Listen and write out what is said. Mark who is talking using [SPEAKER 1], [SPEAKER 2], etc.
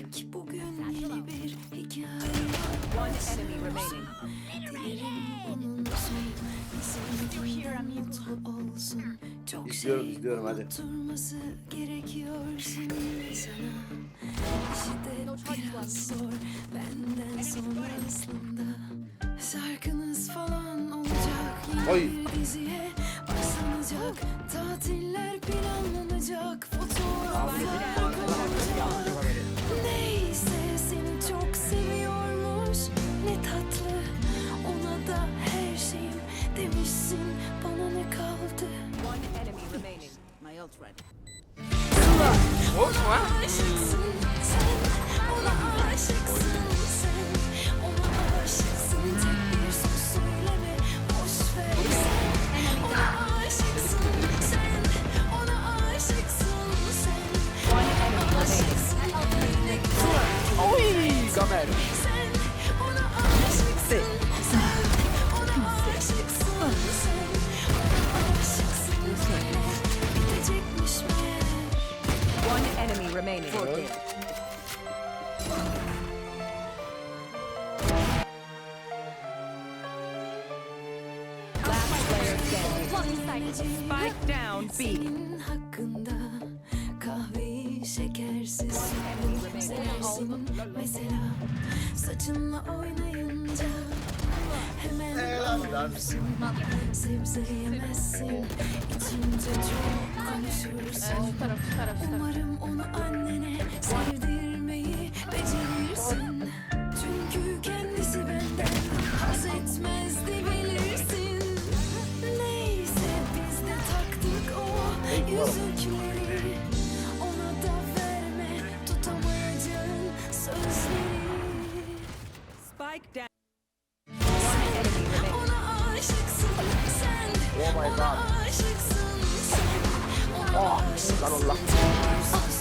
[SPEAKER 1] gerek bugün yeni bir hikaye.
[SPEAKER 2] One enemy remaining.
[SPEAKER 1] Dilerim onun son Bizim mutlu olsun Çok
[SPEAKER 3] İzliyorum,
[SPEAKER 1] şey
[SPEAKER 3] izliyorum, hadi.
[SPEAKER 1] unutturması gerekiyor şimdi sana. İşi de biraz zor benden sonra aslında. Şarkınız falan olacak yeni bir diziye başlanacak. Tatiller planlanacak fotoğraflar
[SPEAKER 4] Oy, Gamer.
[SPEAKER 1] sen ona aşıksın sen ona aşıksın sen ona aşıksın yine bitecekmiş meğer
[SPEAKER 2] One enemy remaining. Last player standing. Spike down B.
[SPEAKER 1] Senin hakkında seversin mesela saçınla oynayınca hemen anlarsın sebze yemezsin içince çok konuşursun. Umarım onu annene sevdirmeyi becerirsin. Çünkü kendisi benden haz etmezdi bilirsin. Neyse biz de taktık o yüzükleri
[SPEAKER 2] Spike down. One enemy remaining.
[SPEAKER 1] Ona aşıksın sen
[SPEAKER 4] Oh my
[SPEAKER 1] Ona
[SPEAKER 4] God.
[SPEAKER 1] aşıksın sen Ona
[SPEAKER 4] Oh,
[SPEAKER 1] aşıksın
[SPEAKER 4] Allah.
[SPEAKER 1] Sen Ona aşıksın